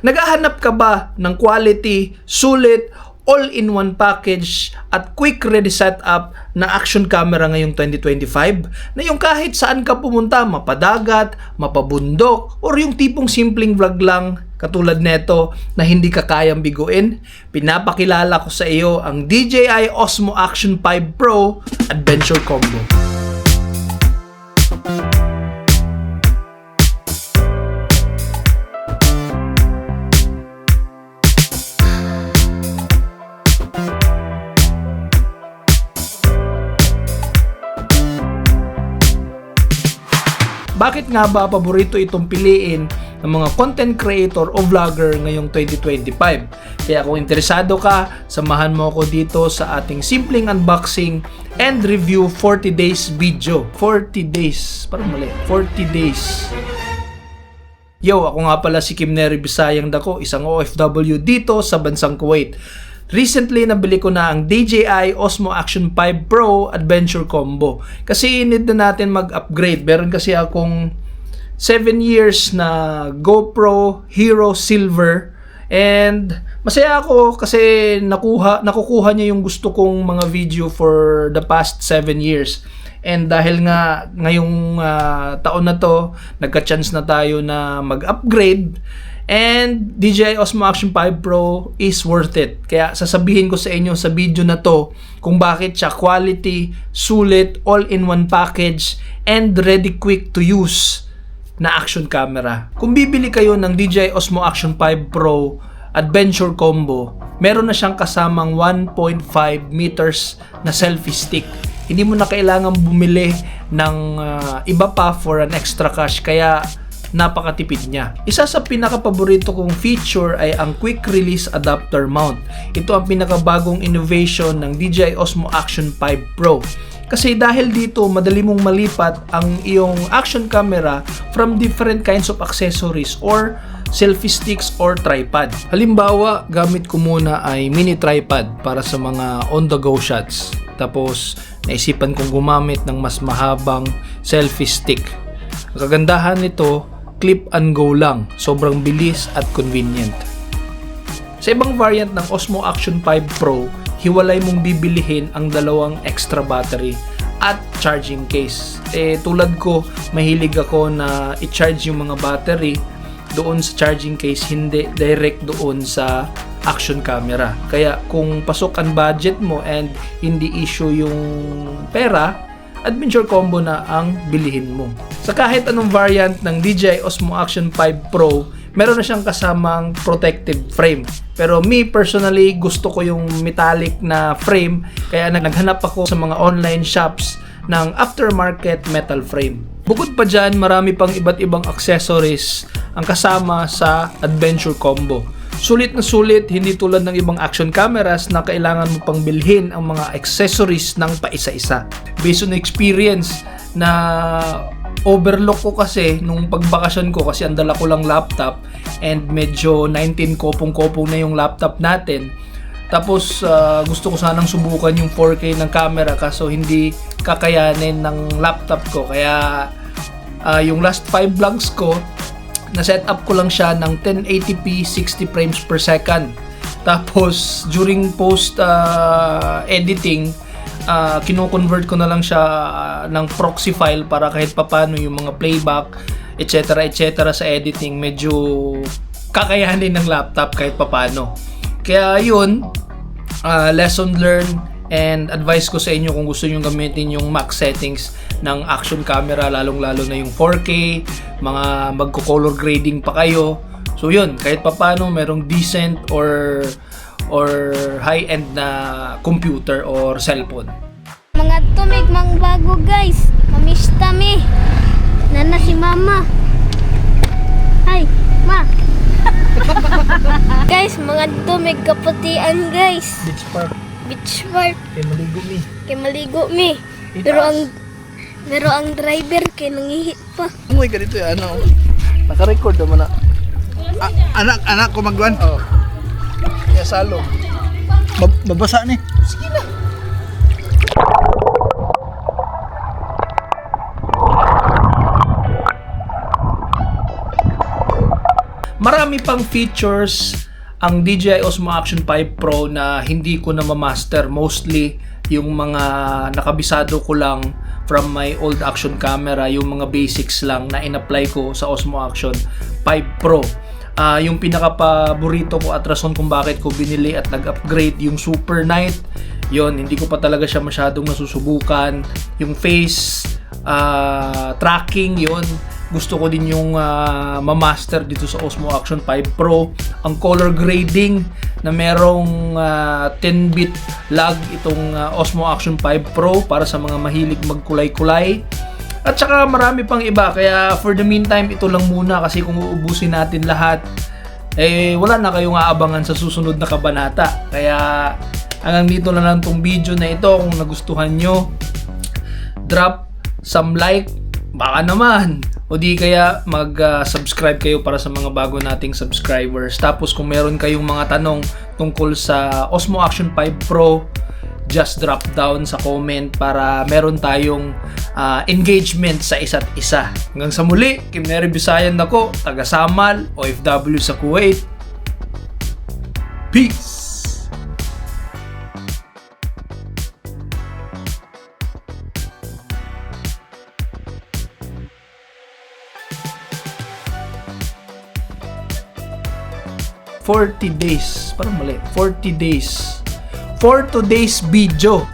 Naghahanap ka ba ng quality, sulit, all-in-one package at quick ready setup na action camera ngayong 2025 na yung kahit saan ka pumunta, mapadagat, mapabundok, or yung tipong simpleng vlog lang katulad neto na hindi ka kayang biguin, pinapakilala ko sa iyo ang DJI Osmo Action 5 Pro Adventure Combo. Bakit nga ba paborito itong piliin ng mga content creator o vlogger ngayong 2025? Kaya kung interesado ka, samahan mo ako dito sa ating simpleng unboxing and review 40 days video. 40 days. Parang mali. 40 days. Yo, ako nga pala si Kim Neri Bisayang Dako, isang OFW dito sa bansang Kuwait. Recently, nabili ko na ang DJI Osmo Action 5 Pro Adventure Combo. Kasi need na natin mag-upgrade. Meron kasi akong 7 years na GoPro Hero Silver. And masaya ako kasi nakuha, nakukuha niya yung gusto kong mga video for the past 7 years. And dahil nga ngayong ah, taon na to, nagka-chance na tayo na mag-upgrade. And DJI Osmo Action 5 Pro is worth it. Kaya sasabihin ko sa inyo sa video na to kung bakit siya quality, sulit, all-in-one package, and ready quick to use na action camera. Kung bibili kayo ng DJI Osmo Action 5 Pro Adventure Combo, meron na siyang kasamang 1.5 meters na selfie stick. Hindi mo na kailangan bumili ng ah, iba pa for an extra cash kaya napakatipid niya. Isa sa pinakapaborito kong feature ay ang quick release adapter mount. Ito ang pinakabagong innovation ng DJI Osmo Action 5 Pro. Kasi dahil dito, madali mong malipat ang iyong action camera from different kinds of accessories or selfie sticks or tripod. Halimbawa, gamit ko muna ay mini tripod para sa mga on-the-go shots. Tapos, naisipan kong gumamit ng mas mahabang selfie stick. Ang kagandahan nito, clip and go lang. Sobrang bilis at convenient. Sa ibang variant ng Osmo Action 5 Pro, hiwalay mong bibilihin ang dalawang extra battery at charging case. Eh tulad ko, mahilig ako na i-charge yung mga battery doon sa charging case, hindi direct doon sa action camera. Kaya kung pasok ang budget mo and hindi issue yung pera, adventure combo na ang bilihin mo. Sa kahit anong variant ng DJI Osmo Action 5 Pro, meron na siyang kasamang protective frame. Pero me personally, gusto ko yung metallic na frame, kaya naghanap ako sa mga online shops ng aftermarket metal frame. Bukod pa dyan, marami pang iba't ibang accessories ang kasama sa adventure combo. Sulit na sulit, hindi tulad ng ibang action cameras na kailangan mo pang bilhin ang mga accessories ng paisa-isa. Based on experience na overlook ko kasi nung pagbakasyon ko kasi ang dala ko lang laptop and medyo 19 kopong-kopong na yung laptop natin. Tapos ah, gusto ko sanang subukan yung 4K ng camera kaso hindi kakayanin ng laptop ko kaya ah, yung last 5 vlogs ko na set up ko lang siya ng 1080p 60 frames per second. Tapos during post ah, editing uh, kino-convert ko na lang siya ah, ng proxy file para kahit papano yung mga playback etc etc sa editing medyo kakayanin ng laptop kahit papano. Kaya yun, uh, lesson learned and advice ko sa inyo kung gusto nyo gamitin yung max settings ng action camera lalong lalo na yung 4K mga magko-color grading pa kayo so yun kahit papano merong decent or or high-end na computer or cellphone Mga tumig mang bago guys. Mamista mi. Nana si mama. Ay, ma. guys, mga tumig kaputian guys. beach park Beach park. kay maligo mi Kay maligo mi. Itaas. Pero ang pero ang driver kay nangihit pa. Ka dito eh, ano naka-record naman na anak anak ko magwan. oh. kaya salo Bab- babasa ni. marami pang features ang DJI Osmo Action 5 Pro na hindi ko na ma-master. Mostly, yung mga nakabisado ko lang from my old action camera, yung mga basics lang na in-apply ko sa Osmo Action 5 Pro. Ah, yung pinaka-paborito ko at rason kung bakit ko binili at nag-upgrade yung Super Night. Yon, hindi ko pa talaga siya masyadong nasusubukan. Yung face ah, tracking, yon gusto ko din yung ah, ma-master dito sa Osmo Action 5 Pro. Ang color grading na merong ah, 10-bit lag itong ah, Osmo Action 5 Pro para sa mga mahilig magkulay-kulay. At saka marami pang iba kaya for the meantime ito lang muna kasi kung uubusin natin lahat eh wala na kayong aabangan sa susunod na kabanata. Kaya hanggang dito na lang tong video na ito kung nagustuhan nyo drop some like baka naman. O di kaya mag-subscribe kayo para sa mga bago nating subscribers. Tapos kung meron kayong mga tanong tungkol sa Osmo Action 5 Pro just drop down sa comment para meron tayong ah, engagement sa isa't isa. Hanggang sa muli Kim Neri Bisayan ako taga Samal OFW sa Kuwait. Peace Forty days. Parang mali. 40 days. For today's video,